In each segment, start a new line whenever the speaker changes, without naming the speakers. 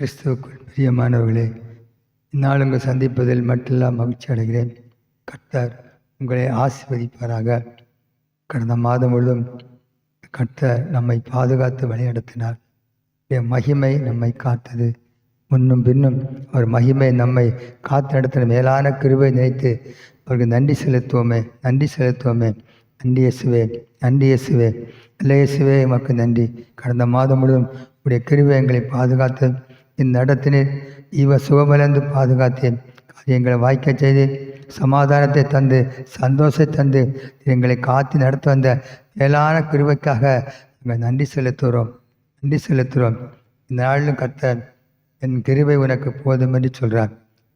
கிறிஸ்துவுக்குள் பிரியமானவர்களே இந்நாள் உங்கள் சந்திப்பதில் மட்டெல்லாம் மகிழ்ச்சி அடைகிறேன். கர்த்தர் உங்களை ஆசிர்வதிப்பாராக. கடந்த மாதம் முழுவதும் கர்த்தர் நம்மை பாதுகாத்து வழிநடத்தினார். மகிமை நம்மை காத்தது. முன்னும் பின்னும் அவர் மகிமை நம்மை காத்து நடத்தின மேலான கிருவை நினைத்து அவருக்கு நன்றி செலுத்துவோமே நன்றி செலுத்துவோமே. நன்றி இயேசுவே நன்றி இயேசுவே. இல்லை இயேசுவே உமக்கு நன்றி. கடந்த மாதம் முழுவதும் உடைய கிருவை எங்களை பாதுகாத்து இந்த இடத்தினர் இவ சுகமலர்ந்து பாதுகாத்தேன். அது எங்களை வாய்க்க செய்து சமாதானத்தை தந்து சந்தோஷத்தை தந்து எங்களை காத்து நடத்த வந்த மேலான கிருபைக்காக நாங்கள் நன்றி செலுத்துகிறோம். நன்றி செலுத்துகிறோம். இந்த நாளிலும் கர்த்தர் என் கிருவை உனக்கு போதும் என்று சொல்கிறார்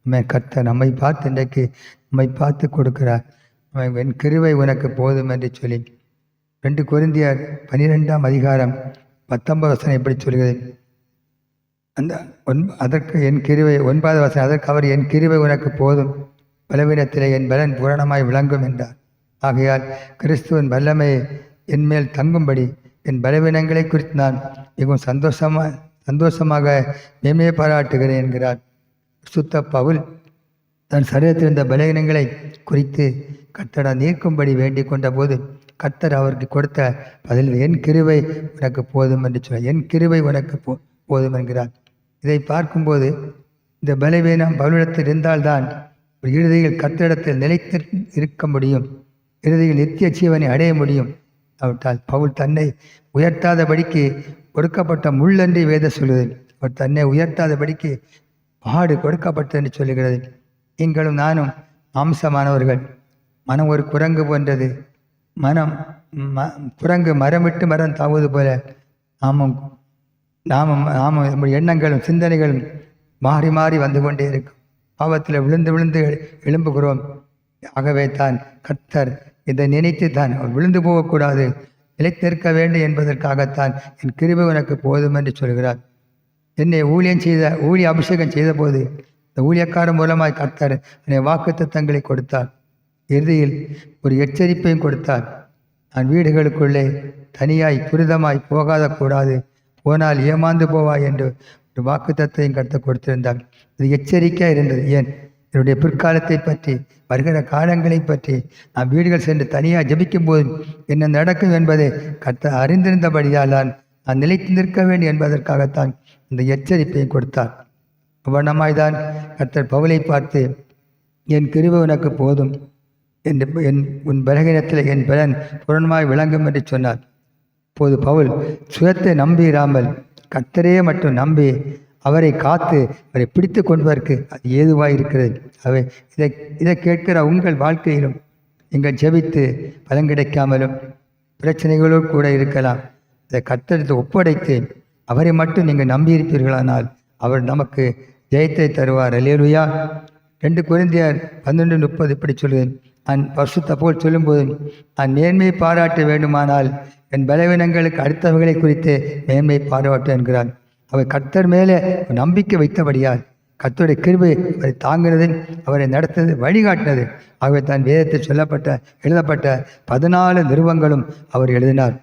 நம்மை கர்த்தர் நம்மை பார்த்து இன்றைக்கு நம்மை பார்த்து கொடுக்கிறார். என் கிருவை உனக்கு போதும் என்று சொல்லி. ரெண்டு கொரிந்தியர் பனிரெண்டாம் அதிகாரம் பத்தொன்பது வசனம் எப்படி சொல்கிறது. அந்த ஒன் அதற்கு என் கிருவை ஒன்பது வசனம் அதற்கு அவர் என் கிருவை உனக்கு போதும். பலவீனத்திலே என் பலன் பூரணமாய் விளங்கும் என்றார். ஆகையால் கிறிஸ்துவின் வல்லமை என் மேல் தங்கும்படி என் பலவீனங்களை குறித்து நான் மிகவும் சந்தோஷமாக சந்தோஷமாக மேமே பாராட்டுகிறேன் என்கிறார். சுத்த பவுல் தன் சரீரத்தில் இருந்த பலவீனங்களை குறித்து கர்த்தரை நீக்கும்படி வேண்டிக் கொண்ட போது கர்த்தர் அவருக்கு கொடுத்த பதில் என் கிருவை உனக்கு போதும் என்று சொல்ல என் கிருவை உனக்கு போ போதும் என்கிறார். இதை பார்க்கும்போது இந்த பலவீனம் பவுலிடத்தில் இருந்தால்தான் ஒரு இறுதியில் கத்திடத்தில் நிலைத்து இருக்க முடியும். இறுதியில் நித்திய ஜீவனை அடைய முடியும். அவற்றால் பவுல் தன்னை உயர்த்தாதபடிக்கு கொடுக்கப்பட்ட முள்ளன்றி வேத சொல்லுது அவர் தன்னை உயர்த்தாதபடிக்கு பாடு கொடுக்கப்பட்டது என்று சொல்லுகிறது. நீங்களும் நானும் மாம்சமானவர்கள். மனம் ஒரு குரங்கு போன்றது. மனம் ம குரங்கு மரம் விட்டு மரம் தாவுவது போல நாமும் நாம நாமும் நம்முடைய எண்ணங்களும் சிந்தனைகளும் மாறி மாறி வந்து கொண்டே இருக்கும். பாவத்தில் விழுந்து விழுந்து எழும்புகிறோம். ஆகவே தான் கர்த்தர் இதை நினைத்து தான் விழுந்து போகக்கூடாது நிலைத்திருக்க வேண்டும் என்பதற்காகத்தான் என் கிருபை உனக்கு போதும் என்று சொல்கிறார். என்னை ஊழியம் செய்த ஊழிய அபிஷேகம் செய்தபோது இந்த ஊழியக்காரன் மூலமாய் கர்த்தர் என்னை வாக்குத்தத்தங்களை கொடுத்தார். இறுதியில் ஒரு எச்சரிப்பையும் கொடுத்தார். நான் வீடுகளுக்குள்ளே தனியாய் துரிதமாய் போகாத கூடாது போனால் ஏமாந்து போவாய் என்று ஒரு வாக்குத்தத்தையும் கடத்த கொடுத்திருந்தார் இது எச்சரிக்கையாக இருந்தது. ஏன்? என்னுடைய பிற்காலத்தை பற்றி வருகிற காலங்களை பற்றி நான் வீடுகள் சென்று தனியாக ஜபிக்கும் போது என்ன நடக்கும் என்பதை கத்த அறிந்திருந்தபடியால் நான் நான் நிலைத்து நிற்க வேண்டும் என்பதற்காகத்தான் இந்த எச்சரிப்பையும் கொடுத்தார். வண்ணமாய்தான் கர்த்தர் பவுலை பார்த்து என் கிருபை உனக்கு போதும். என்று என் உன் பலகீனத்தில் என் பலன் புறன்மாய் விளங்கும் என்று சொன்னார். இப்போது பவுல் சுயத்தை நம்பிராமல் கத்தரையே மட்டும் நம்பி அவரை காத்து அவரை பிடித்து கொள்வதற்கு அது ஏதுவாக இருக்கிறது அவை இதை இதை கேட்கிற உங்கள் வாழ்க்கையிலும் நீங்கள் ஜெபித்து பலன் கிடைக்காமலும் பிரச்சனைகளோ கூட இருக்கலாம். இதை கர்த்தரித்து ஒப்படைத்து அவரை மட்டும் நீங்கள் நம்பியிருப்பீர்களானால் அவர் நமக்கு ஜெயத்தை தருவார். அலேலுயா ரெண்டு குழந்தையார் பன்னெண்டு முப்பது இப்படி சொல்லுவேன். நான் பசுத்த போல் சொல்லும்போது நான் மேன்மை பாராட்ட வேண்டுமானால் என் பலவீனங்களுக்கு அடுத்தவர்களை குறித்து மேன்மை பாராட்டு என்கிறான். அவர் கர்த்தர் மேலே நம்பிக்கை வைத்தபடியால் கர்த்தருடைய கிருபை அவரை தாங்கினது அவரை நடத்தது வழிகாட்டினது. ஆகவே தான் வேதத்தில் சொல்லப்பட்ட எழுதப்பட்ட பதினாலு நிறுவங்களும் அவர் எழுதினார்.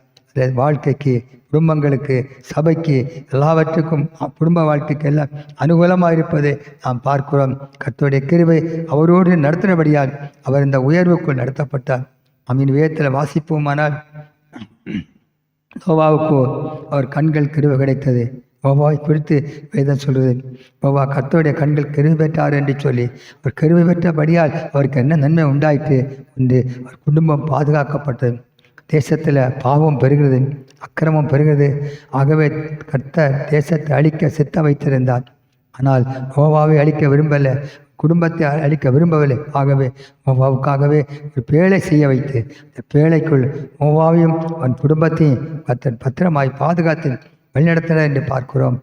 வாழ்க்கைக்கு குடும்பங்களுக்கு சபைக்கு எல்லாவற்றுக்கும் குடும்ப வாழ்க்கைக்கு எல்லாம் அனுகூலமாக இருப்பதை நாம் பார்க்கிறோம். கத்தோடைய கிருவை அவரோடு நடத்தினபடியால் அவர் இந்த உயர்வுக்குள் நடத்தப்பட்டார். அம்மின் வேதத்தில் வாசிப்போமானால் நோவாவுக்கு அவர் கண்கள் கிருவை கிடைத்தது. நோவாவை குறித்து வேதம் சொல்கிறது. நோவா கத்தோடைய கண்கள் கருவி பெற்றார் என்று சொல்லி அவர் கருவி பெற்றபடியால் அவருக்கு என்ன நன்மை உண்டாயிற்று என்று அவர் குடும்பம் பாதுகாக்கப்பட்டது. தேசத்தில் பாவம் பெறுகிறது அக்கிரமம் பெறுகிறது ஆகவே கர்த்தர் தேசத்தை அழிக்க சித்த வைத்திருந்தார். ஆனால் நோவாவை அழிக்க விரும்பலை குடும்பத்தை அழிக்க விரும்பவில்லை. ஆகவே மோவாவுக்காகவே ஒரு பேழை செய்ய வைத்து அந்த பேழைக்குள் மோவாவையும் அவன் குடும்பத்தையும் கர்த்தர் பத்திரமாய் பாதுகாத்து வழிநடத்தினர் என்று பார்க்கிறோம்.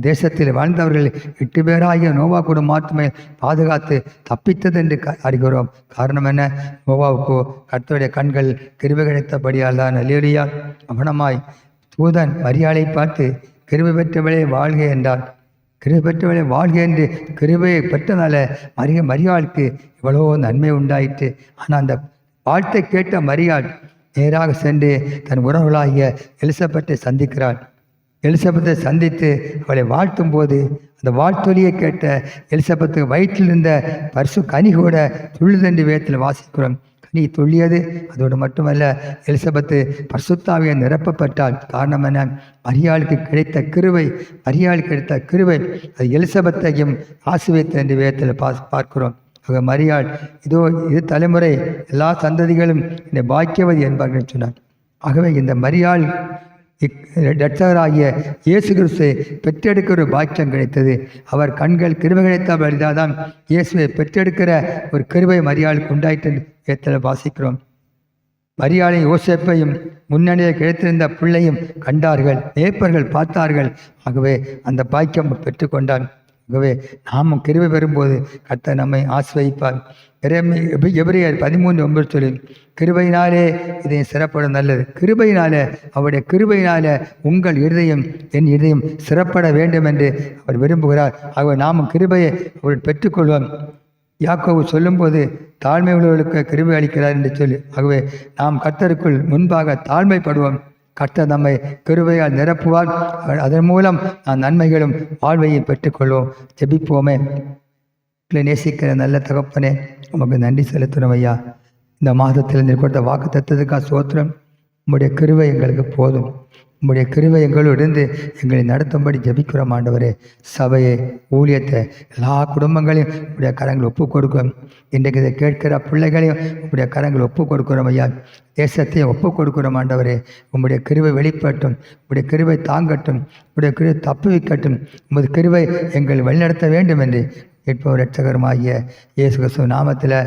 தேசத்தில் வாழ்ந்தவர்கள் எட்டு பேராகிய நோவா குடும்பம் மாற்றுமே பாதுகாத்து தப்பித்தது என்று க- அறிகிறோம். காரணம் என்ன? நோவாவுக்கோ கர்த்தருடைய கண்கள் கிருபை கிடைத்தபடியால் தான் அலேலியா அவனமாய் தூதன் மரியாதை பார்த்து கிருபை பெற்றவளே வாழ்க என்றான். கிருபை பெற்றவளே வாழ்க என்று கிருபையை பெற்றனால மரிய மரியாளுக்கு இவ்வளோ நன்மை உண்டாயிற்று. ஆனால் அந்த வாழ்த்தை கேட்ட மரியாள் நேராக சென்று தன் உறவுகளாகிய எலிசபெட்டை சந்திக்கிறாள். எலிசபெத்தை சந்தித்து அவளை வாழ்த்தும் போது அந்த வாழ்த்தொலியை கேட்ட எலிசபெத்து வயிற்றில் இருந்த பரிசு கனி கூட துள்ளுதண்டு வேத்தில் வாசிக்கிறோம். கனி துள்ளியது அதோடு மட்டுமல்ல எலிசபெத்து பர்சுத்தாவிய நிரப்பப்பட்டால் காரணம் என்ன மரியாளுக்கு கிடைத்த கிருவை மரியாளுக்கு கிடைத்த கிருவை அது எலிசபெத்தையும் ஆசிரியத்தை என்று வேதத்தில் பா பார்க்கிறோம். ஆக மரியாள் இதோ இது தலைமுறை எல்லா சந்ததிகளும் என்னை பாக்கியவதி என்பார்கள் சொன்னார். ஆகவே இந்த மரியாள் இரட்சகராகிய இயேசு கிறிஸ்துவை பெற்றெடுக்கிற ஒரு பாக்கியம் கிடைத்தது. அவர் கண்கள் கிருமை கிடைத்த வழிதாதான் இயேசுவை பெற்றெடுக்கிற ஒரு கிருபை மரியாளுக்கு உண்டாயிட்டு ஏற்றல வாசிக்கிறோம். மரியாளையும் யோசிப்பையும் முன்னணியே கிடைத்திருந்த பிள்ளையும் கண்டார்கள் நேப்பர்கள் பார்த்தார்கள். ஆகவே அந்த பாக்கியம் பெற்றுக்கொண்டான் ஆகவே நாமும் கிருபை பெறும்போது கர்த்தர் நம்மை ஆசிர்வதிப்பார். எரேமி எபி- பதிமூன்று ஒன்பது சொல்லி கிருபையினாலே இதை சிறப்பட நல்லது. கிருபையினாலே அவருடைய கிருபையினாலே உங்கள் இருதயம் என் இருதயம் சிறப்பட வேண்டும் என்று அவர் விரும்புகிறார். ஆகவே நாமும் கிருபையை அவர் பெற்றுக்கொள்வோம். யாக்கோவு சொல்லும்போது தாழ்மை உள்ளவர்களுக்கு கிருபை அளிக்கிறார் என்று சொல்லி ஆகவே நாம் கர்த்தருக்குள் முன்பாக தாழ்மைப்படுவோம். கர்த்தர் நம்மை கிருபையால் நிரப்புவார். அதன் மூலம் நாம் நன்மைகளும் வாழ்வையும் பெற்றுக்கொள்வோம். ஜெபிப்போமே. உங்களை நேசிக்கிற நல்ல தகப்பனே உமக்கு நன்றி செலுத்துகிறோம் ஐயா. இந்த மாதத்தில் நீர் கொடுத்த வாக்கு தத்ததுக்கான சோத்திரம் உங்களுடைய கிருவை எங்களுக்கு போதும். உம்முடைய கிருவை எங்களோடு எங்களை நடத்தும்படி ஜெபிக்கிறோம் ஆண்டவரே. சபையை ஊழியத்தை எல்லா குடும்பங்களையும் உடைய கரங்கள் ஒப்பு கொடுக்கும். இன்றைக்கு இதை கேட்கிற பிள்ளைகளையும் உங்களுடைய கரங்கள் ஒப்பு கொடுக்குறோம் ஐயா. தேசத்தையும் ஒப்பு கொடுக்குறோம் ஆண்டவரே. உம்முடைய கிருவை வெளிப்பட்டும் உங்களுடைய கிருவை தாங்கட்டும் உங்களுடைய கிருவை தப்பு வைக்கட்டும் உமது கிருவை எங்கள் வழிநடத்த வேண்டும் என்று இப்போ ரட்சகருமாகிய இயேசு கிறிஸ்துவ நாமத்தில்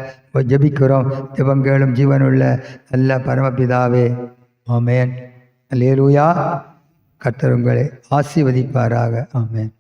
ஜெபிக்கிறோம். ஜபங்களும் ஜீவனுள்ள நல்ல பரமபிதாவே. ஆமேன். லேலூயா கத்தர் உங்களை ஆசீர்வதிப்பாராக. ஆமேன்.